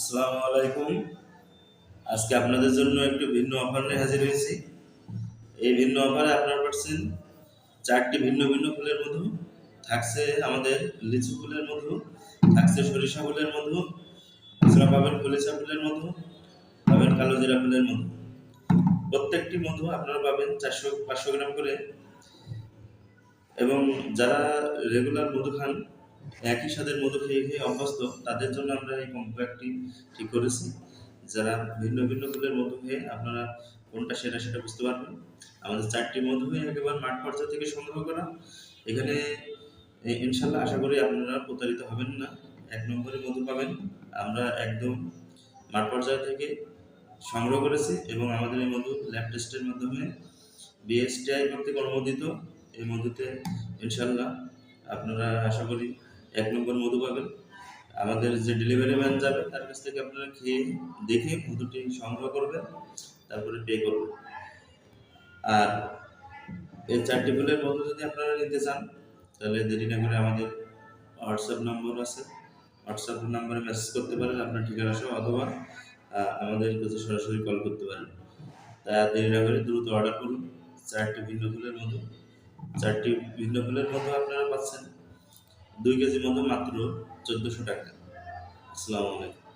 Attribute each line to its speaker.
Speaker 1: আসসালামু আলাইকুম আজকে আপনাদের জন্য একটু ভিন্ন অফার নিয়ে হাজির হয়েছি। এই ভিন্ন অফারে আপনারা পাচ্ছেন চারটি ভিন্ন ভিন্ন ফুলের মধু, থাকছে আমাদের লিচু ফুলের মধু, থাকছে সরিষা ফুলের মধু এছাড়া পাবেন কলিচা ফুলের মধু, পাবেন কালো জিরা ফুলের মধু। প্রত্যেকটি মধু আপনারা পাবেন চারশো পাঁচশো গ্রাম করে। এবং যারা রেগুলার মধু খান একই সাথে মধু খেয়ে খেয়ে অভ্যস্ত, তাদের জন্য আমরা এই কম্প্যাক্টটি ঠিক করেছি। যারা ভিন্ন ভিন্ন ফুলের মধু খেয়ে আপনারা কোনটা সেটা সেটা বুঝতে পারবেন। আমাদের চারটি মধু একেবারে মাঠ পর্যায় থেকে সংগ্রহ করা। এখানে ইনশাল্লাহ আশা করি আপনারা প্রতারিত হবেন না। এক নম্বরে মধু পাবেন। আমরা একদম মাঠ পর্যায় থেকে সংগ্রহ করেছি এবং আমাদের এই মধু ল্যাব টেস্টের মাধ্যমে বিএসটিআই কর্তৃক অনুমোদিত। এই মধুতে ইনশাল্লাহ আপনারা আশা করি এক নম্বর মধু পাবেন। আমাদের যে ডেলিভারি ম্যান যাবে, তার কাছ থেকে আপনারা খেয়ে দেখে মধুটি সংগ্রহ করবেন, তারপরে পে করবেন। আর এই চারটি ফুলের মধু যদি আপনারা নিতে চান, তাহলে দেরি না করে আমাদের হোয়াটসঅ্যাপ নম্বর আছে। হোয়াটসঅ্যাপ নম্বরে মেসেজ করতে পারেন আপনার ঠিকানা সহ, অথবা আমাদের কাছে সরাসরি কল করতে পারেন। তা দেরি না করে দ্রুত অর্ডার করুন। চারটি ভিন্ন ফুলের মধু। চারটি ভিন্ন ফুলের মধু আপনারা পাচ্ছেন। দুই কেজি মধ্যে মাত্র চোদ্দোশো টাকা। আসসালামু আলাইকুম।